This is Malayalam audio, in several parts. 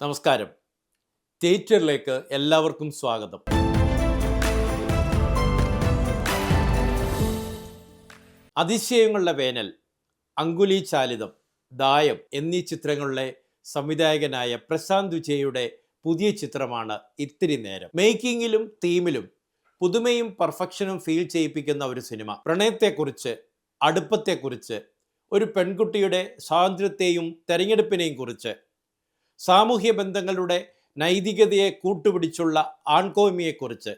നമസ്കാരം. തിയേറ്ററിലേക്ക് എല്ലാവർക്കും സ്വാഗതം. അതിശയങ്ങളുടെ വേനൽ അങ്കുലി ചാലിതം ദായം എന്നീ ചിത്രങ്ങളിലെ സംവിധായകനായ പ്രശാന്ത് വിജയുടെ പുതിയ ചിത്രമാണ് ഇത്തിരി നേരം. മേക്കിങ്ങിലും തീമിലും പുതുമയും പെർഫെക്ഷനും ഫീൽ ചെയ്യിപ്പിക്കുന്ന ഒരു സിനിമ. പ്രണയത്തെക്കുറിച്ച് അടുപ്പത്തെക്കുറിച്ച് ഒരു പെൺകുട്ടിയുടെ സ്വാതന്ത്ര്യത്തെയും തെരഞ്ഞെടുപ്പിനെയും കുറിച്ച് സാമൂഹ്യ ബന്ധങ്ങളുടെ നൈതികതയെ കൂട്ടുപിടിച്ചുള്ള ആൺകോമിയെക്കുറിച്ച്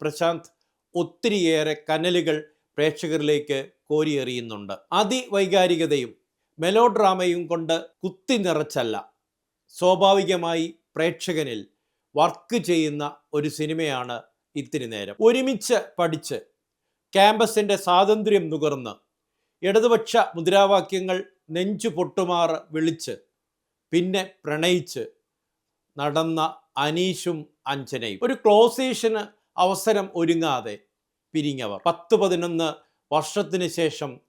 പ്രശാന്ത് ഒത്തിരിയേറെ കനലുകൾ പ്രേക്ഷകരിലേക്ക് കോരിയെറിയുന്നുണ്ട്. അതിവൈകാരികതയും മെലോ ഡ്രാമയും കൊണ്ട് കുത്തി നിറച്ചല്ല. സ്വാഭാവികമായി പ്രേക്ഷകനിൽ വർക്ക് ചെയ്യുന്ന ഒരു സിനിമയാണ് ഇത്തിരി നേരം. ഒരുമിച്ച് പഠിച്ച് ക്യാമ്പസിന്റെ സ്വാതന്ത്ര്യം നുകർന്ന് ഇടതുപക്ഷ മുദ്രാവാക്യങ്ങൾ നെഞ്ചു പൊട്ടുമാറ് വിളിച്ച് പിന്നെ പ്രണയിച്ച് നടന്ന അനീഷും അഞ്ജനയും. ഒരു ക്ലോസേഷന് അവസരം ഒരുങ്ങാതെ പിരിഞ്ഞവർ. പത്ത് പതിനൊന്ന് വർഷത്തിന് ശേഷം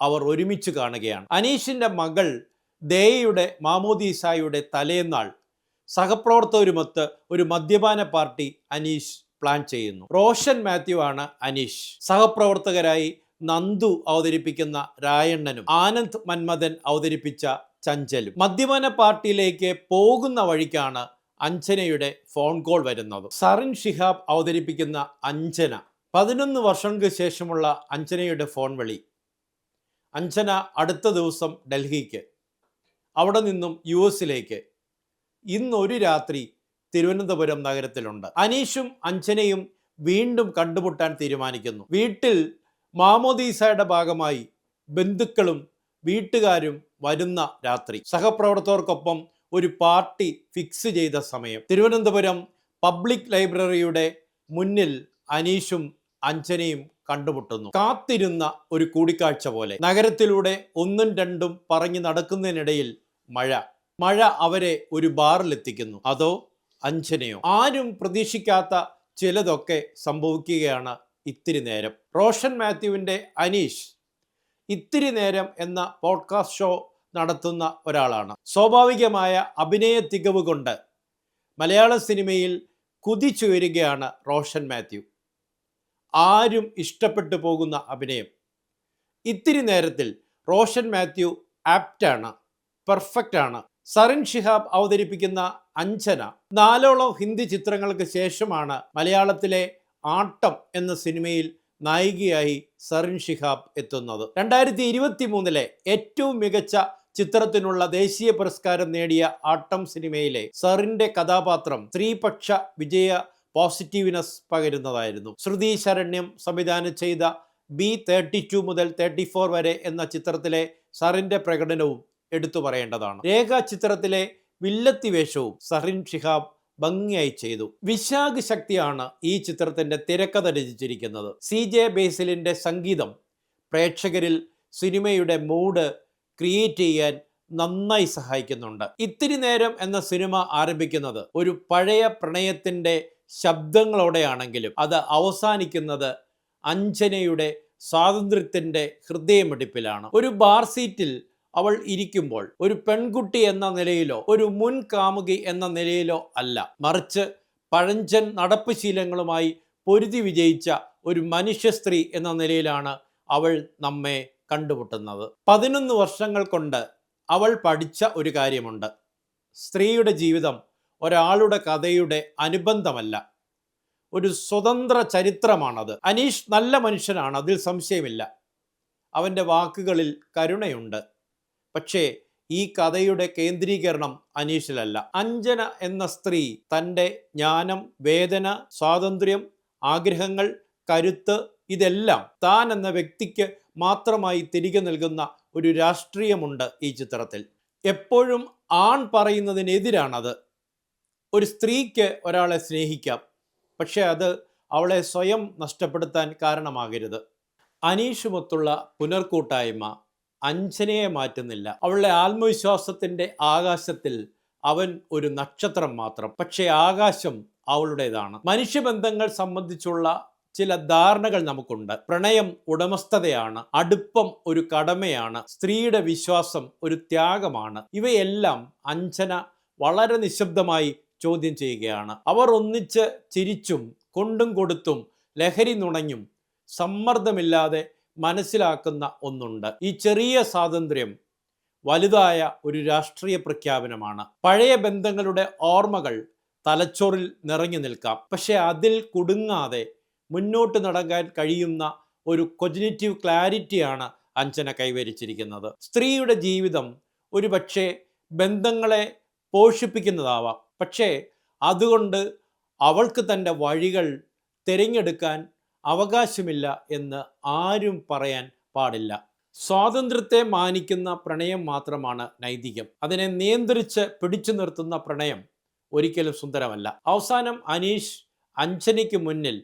അവർ ഒരുമിച്ച് കാണുകയാണ്. അനീഷിന്റെ മകൾ ദേയയുടെ മാമോദീസായുടെ തലേന്നാൾ സഹപ്രവർത്തകരുമൊത്ത് ഒരു മദ്യപാന പാർട്ടി അനീഷ് പ്ലാൻ ചെയ്യുന്നു. റോഷൻ മാത്യു ആണ് അനീഷ്. സഹപ്രവർത്തകരായി നന്ദു അവതരിപ്പിക്കുന്ന രായണ്ണനും ആനന്ദ് മന്മഥൻ അവതരിപ്പിച്ച ചഞ്ചലും. മദ്യപാന പാർട്ടിയിലേക്ക് പോകുന്ന വഴിക്കാണ് അഞ്ജനയുടെ ഫോൺ കോൾ വരുന്നത്. സറിൻ ഷിഹാബ് അവതരിപ്പിക്കുന്ന അഞ്ജന. പതിനൊന്ന് വർഷങ്ങൾക്ക് ശേഷമുള്ള അഞ്ജനയുടെ ഫോൺ വിളി. അഞ്ജന അടുത്ത ദിവസം ഡൽഹിക്ക്. അവിടെ നിന്നും യു എസിലേക്ക്. ഇന്നൊരു രാത്രി തിരുവനന്തപുരം നഗരത്തിലുണ്ട്. അനീഷും അഞ്ജനയും വീണ്ടും കണ്ടുമുട്ടാൻ തീരുമാനിക്കുന്നു. വീട്ടിൽ മാമോദീസയുടെ ഭാഗമായി ബന്ധുക്കളും വീട്ടുകാരും വരുന്ന രാത്രി. സഹപ്രവർത്തകർക്കൊപ്പം ഒരു പാർട്ടി ഫിക്സ് ചെയ്ത സമയം. തിരുവനന്തപുരം പബ്ലിക് ലൈബ്രറിയുടെ മുന്നിൽ അനീഷും അഞ്ജനയും കണ്ടുമുട്ടുന്നു. കാത്തിരുന്ന ഒരു കൂടിക്കാഴ്ച പോലെ. നഗരത്തിലൂടെ ഒന്നും രണ്ടും പറഞ്ഞു നടക്കുന്നതിനിടയിൽ മഴ. മഴ അവരെ ഒരു ബാറിലെത്തിക്കുന്നു അതോ അഞ്ജനയോ? ആരും പ്രതീക്ഷിക്കാത്ത ചിലതൊക്കെ സംഭവിക്കുകയാണ് ഇത്തിരി നേരം. റോഷൻ മാത്യുവിന്റെ അനീഷ് ഇത്തിരി നേരം എന്ന പോഡ്കാസ്റ്റ് ഷോ നടത്തുന്ന ഒരാളാണ്. സ്വാഭാവികമായ അഭിനയ തികവ് കൊണ്ട് മലയാള സിനിമയിൽ കുതിച്ചുയരുകയാണ് റോഷൻ മാത്യു. ആരും ഇഷ്ടപ്പെട്ടു പോകുന്ന അഭിനയം. ഇത്തിരി നേരത്തിൽ റോഷൻ മാത്യു ആപ്റ്റാണ് പെർഫെക്റ്റ് ആണ്. സറിൻ ഷിഹാബ് അവതരിപ്പിക്കുന്ന അഞ്ജന നാലോളം ഹിന്ദി ചിത്രങ്ങൾക്ക് ശേഷമാണ് മലയാളത്തിലെ ആട്ടം എന്ന സിനിമയിൽ നായികയായി സറിൻ ഷിഹാബ് എത്തുന്നത്. രണ്ടായിരത്തി ഇരുപത്തി മൂന്നിലെ ഏറ്റവും മികച്ച ചിത്രത്തിനുള്ള ദേശീയ പുരസ്കാരം നേടിയ ആട്ടം സിനിമയിലെ സറിന്റെ കഥാപാത്രം സ്ത്രീപക്ഷ വിജയ പോസിറ്റീവ്നെസ് പകരുന്നതായിരുന്നു. ശ്രുതി ശരണ്യം സംവിധാനം ചെയ്ത ബി തേർട്ടി ടു മുതൽ തേർട്ടി ഫോർ വരെ എന്ന ചിത്രത്തിലെ സറിന്റെ പ്രകടനവും എടുത്തു പറയേണ്ടതാണ്. രേഖ ചിത്രത്തിലെ വില്ലത്തി വേഷവും സറിൻ ഷിഹാബ് ഭംഗിയായി ചെയ്തു. വിശാഖ് ശക്തിയാണ് ഈ ചിത്രത്തിന്റെ തിരക്കഥ രചിച്ചിരിക്കുന്നത്. സി ജെ ബേസിലിന്റെ സംഗീതം പ്രേക്ഷകരിൽ സിനിമയുടെ മൂഡ് ക്രിയേറ്റ് ചെയ്യാൻ നന്നായി സഹായിക്കുന്നുണ്ട്. ഇത്തിരി നേരം എന്ന സിനിമ ആരംഭിക്കുന്നത് ഒരു പഴയ പ്രണയത്തിന്റെ ശബ്ദങ്ങളോടെയാണെങ്കിലും അത് അവസാനിക്കുന്നത് അഞ്ജനയുടെ സ്വാതന്ത്ര്യത്തിന്റെ ഹൃദയമിടിപ്പിലാണ്. ഒരു ബാർ സീറ്റിൽ അവൾ ഇരിക്കുമ്പോൾ ഒരു പെൺകുട്ടി എന്ന നിലയിലോ ഒരു മുൻ കാമുകി എന്ന നിലയിലോ അല്ല. മറിച്ച് പഴഞ്ചൻ നടപ്പ് ശീലങ്ങളുമായി പൊരുതി വിജയിച്ച ഒരു മനുഷ്യ സ്ത്രീ എന്ന നിലയിലാണ് അവൾ നമ്മെ കണ്ടുമുട്ടുന്നത്. പതിനൊന്ന് വർഷങ്ങൾ കൊണ്ട് അവൾ പഠിച്ച ഒരു കാര്യമുണ്ട്. സ്ത്രീയുടെ ജീവിതം ഒരാളുടെ കഥയുടെ അനുബന്ധമല്ല. ഒരു സ്വതന്ത്ര ചരിത്രമാണത്. അനീഷ് നല്ല മനുഷ്യനാണ് അതിൽ സംശയമില്ല. അവന്റെ വാക്കുകളിൽ കരുണയുണ്ട്. പക്ഷേ ഈ കഥയുടെ കേന്ദ്രീകരണം അനീഷിലല്ല. അഞ്ജന എന്ന സ്ത്രീ തന്റെ ജ്ഞാനം വേദന സ്വാതന്ത്ര്യം ആഗ്രഹങ്ങൾ കരുത്ത് ഇതെല്ലാം താൻ എന്ന വ്യക്തിക്ക് മാത്രമായി തിരികെ നൽകുന്ന ഒരു രാഷ്ട്രീയമുണ്ട് ഈ ചിത്രത്തിൽ. എപ്പോഴും ആൺ പറയുന്നതിനെതിരാണത്. ഒരു സ്ത്രീക്ക് ഒരാളെ സ്നേഹിക്കാം പക്ഷേ അത് അവളെ സ്വയം നഷ്ടപ്പെടുത്താൻ കാരണമാകരുത്. അനീഷുമൊത്തുള്ള പുനർകൂട്ടായ്മ അഞ്ജനയെ മാറ്റുന്നില്ല. അവളുടെ ആത്മവിശ്വാസത്തിന്റെ ആകാശത്തിൽ അവൻ ഒരു നക്ഷത്രം മാത്രം. പക്ഷേ ആകാശം അവളുടേതാണ്. മനുഷ്യബന്ധങ്ങൾ സംബന്ധിച്ചുള്ള ചില ധാരണകൾ നമുക്കുണ്ട്. പ്രണയം ഉടമസ്ഥതയാണ്. അടുപ്പം ഒരു കടമയാണ്. സ്ത്രീയുടെ വിശ്വാസം ഒരു ത്യാഗമാണ്. ഇവയെല്ലാം അഞ്ജന വളരെ നിശബ്ദമായി ചോദ്യം ചെയ്യുകയാണ്. അവർ ഒന്നിച്ച് ചിരിച്ചും കൊണ്ടും കൊടുത്തും ലഹരി നുണഞ്ഞും സമ്മർദ്ദമില്ലാതെ മനസ്സിലാക്കുന്ന ഒന്നുണ്ട്. ഈ ചെറിയ സ്വാതന്ത്ര്യം വലുതായ ഒരു രാഷ്ട്രീയ പ്രഖ്യാപനമാണ്. പഴയ ബന്ധങ്ങളുടെ ഓർമ്മകൾ തലച്ചോറിൽ നിറഞ്ഞു നിൽക്കാം. പക്ഷേ അതിൽ കുടുങ്ങാതെ മുന്നോട്ട് നടക്കാൻ കഴിയുന്ന ഒരു കൊജിനേറ്റീവ് ക്ലാരിറ്റിയാണ് അഞ്ജന കൈവരിച്ചിരിക്കുന്നത്. സ്ത്രീയുടെ ജീവിതം ഒരു പക്ഷേ ബന്ധങ്ങളെ പോഷിപ്പിക്കുന്നതാവാം. പക്ഷേ അതുകൊണ്ട് അവൾക്ക് തന്റെ വഴികൾ തിരഞ്ഞെടുക്കാൻ അവകാശമില്ല എന്ന് ആരും പറയാൻ പാടില്ല. സ്വാതന്ത്ര്യത്തെ മാനിക്കുന്ന പ്രണയം മാത്രമാണ് നൈതികം. അതിനെ നിയന്ത്രിച്ച് പിടിച്ചു നിർത്തുന്ന പ്രണയം ഒരിക്കലും സുന്ദരമല്ല. അവസാനം അനീഷ് അഞ്ജനയ്ക്ക് മുന്നിൽ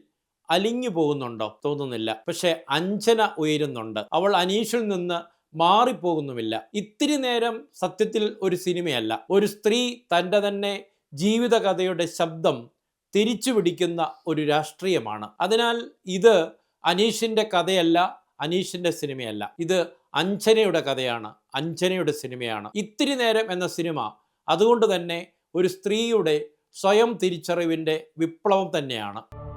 അലിഞ്ഞു പോകുന്നുണ്ടോ തോന്നുന്നില്ല. പക്ഷെ അഞ്ജന ഉയരുന്നുണ്ട്. അവൾ അനീഷിൽ നിന്ന് മാറിപ്പോകുന്നുമില്ല. ഇത്തിരി നേരം സത്യത്തിൽ ഒരു സിനിമയല്ല. ഒരു സ്ത്രീ തന്റെ തന്നെ ജീവിതകഥയുടെ ശബ്ദം തിരിച്ചു പിടിക്കുന്ന ഒരു രാഷ്ട്രീയമാണ്. അതിനാൽ ഇത് അനീഷിന്റെ കഥയല്ല അനീഷിന്റെ സിനിമയല്ല. ഇത് അഞ്ജനയുടെ കഥയാണ് അഞ്ജനയുടെ സിനിമയാണ്. ഇത്തിരി നേരം എന്ന സിനിമ അതുകൊണ്ട് തന്നെ ഒരു സ്ത്രീയുടെ സ്വയം തിരിച്ചറിവിന്റെ വിപ്ലവം തന്നെയാണ്.